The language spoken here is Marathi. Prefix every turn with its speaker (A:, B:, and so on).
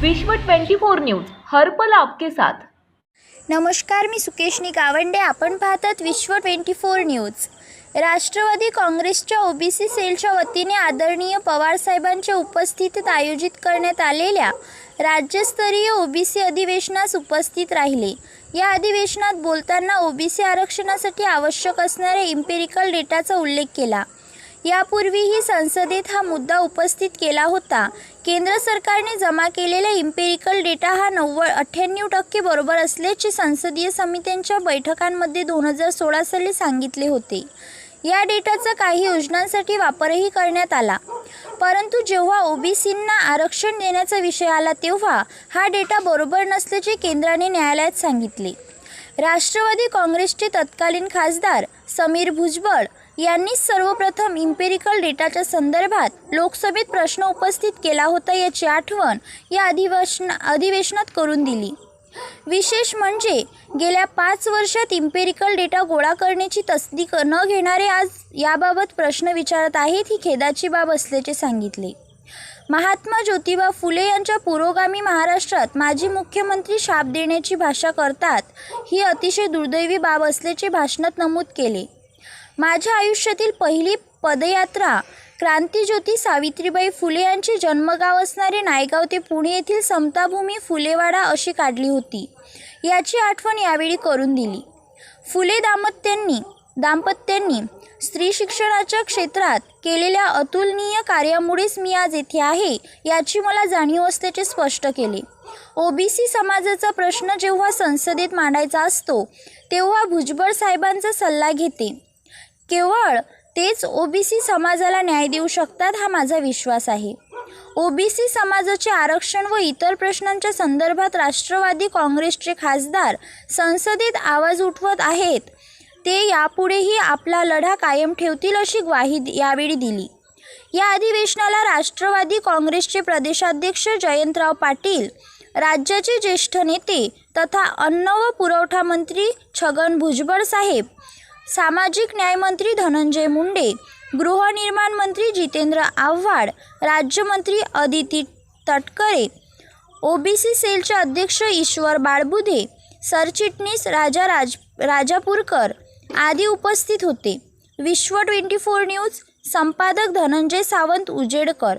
A: विश्व 24 न्यूज हरपल आपके साथ.
B: नमस्कार मी सुकेशनी गावंडे आपण पाहतात विश्व ट्वेंटी फोर न्यूज. राष्ट्रवादी काँग्रेसच्या ओबीसी सेलच्या वतीने आदरणीय पवारसाहेबांच्या उपस्थितीत आयोजित करण्यात आलेल्या राज्यस्तरीय ओबीसी अधिवेशनास उपस्थित राहिले. या अधिवेशनात बोलताना ओबीसी आरक्षणासाठी आवश्यक असणाऱ्या इम्पेरिकल डेटाचा उल्लेख केला. यापूर्वीही संसदेत हा मुद्दा उपस्थित केला होता. केंद्र सरकारने जमा केलेला इम्पेरिकल डेटा हा नव्वद अठ्ठ्याण्णव टक्के बरोबर असल्याचे संसदीय समित्यांच्या बैठकांमध्ये दोन हजार सोळा साली सांगितले होते. या डेटाचा काही योजनांसाठी वापरही करण्यात आला. परंतु जेव्हा ओबीसींना आरक्षण देण्याचा विषय आला तेव्हा हा डेटा बरोबर नसल्याचे केंद्राने न्यायालयात सांगितले. राष्ट्रवादी काँग्रेसचे तत्कालीन खासदार समीर भुजबळ यांनीच सर्वप्रथम इम्पेरिकल डेटाच्या संदर्भात लोकसभेत प्रश्न उपस्थित केला होता याची आठवण या अधिवेशन अधिवेशनात करून दिली. विशेष म्हणजे गेल्या पाच वर्षात इम्पेरिकल डेटा गोळा करण्याची तसदीक न घेणारे आज याबाबत प्रश्न विचारत आहेत ही खेदाची बाब असल्याचे सांगितले. महात्मा ज्योतिबा फुले यांच्या पुरोगामी महाराष्ट्रात माजी मुख्यमंत्री शाप देण्याची भाषा करतात ही अतिशय दुर्दैवी बाब असल्याचे भाषणात नमूद केले. माझ्या आयुष्यातील पहिली पदयात्रा क्रांतीज्योती सावित्रीबाई फुले यांचे जन्मगाव असणारे नायगाव ते पुणे येथील समताभूमी फुलेवाडा अशी काढली होती. याची आठवण यावेळी करून दिली. फुले दाम्पत्यांनी दाम्पत्यांनी स्त्री शिक्षणाच्या क्षेत्रात केलेल्या अतुलनीय कार्यामुळेच मी आज येथे आहे याची मला जाणीव असल्याचे स्पष्ट केले. ओबीसी समाजाचा प्रश्न जेव्हा संसदेत मांडायचा असतो तेव्हा भुजबळ साहेबांचा सल्ला घेते. केवळ तेच ओबीसी समाजाला न्याय देऊ शकतात हा माझा विश्वास आहे. ओबीसी समाजाचे आरक्षण व इतर प्रश्नांच्या संदर्भात राष्ट्रवादी काँग्रेसचे खासदार संसदेत आवाज उठवत आहेत ते यापुढेही आपला लढा कायम ठेवतील अशी ग्वाही यावेळी दिली. या अधिवेशनाला राष्ट्रवादी काँग्रेसचे प्रदेशाध्यक्ष जयंतराव पाटील राज्याचे ज्येष्ठ नेते तथा अन्न व पुरवठा मंत्री छगन भुजबळ साहेब सामाजिक न्यायमंत्री धनंजय मुंडे गृहनिर्माण मंत्री जितेंद्र आव्हाड राज्यमंत्री अदिती तटकरे ओबीसी सेलचे अध्यक्ष ईश्वर बाळबुधे सरचिटणीस राजा राज राजापूरकर आदी उपस्थित होते. विश्व ट्वेंटी फोर न्यूज संपादक धनंजय सावंत उजेडकर.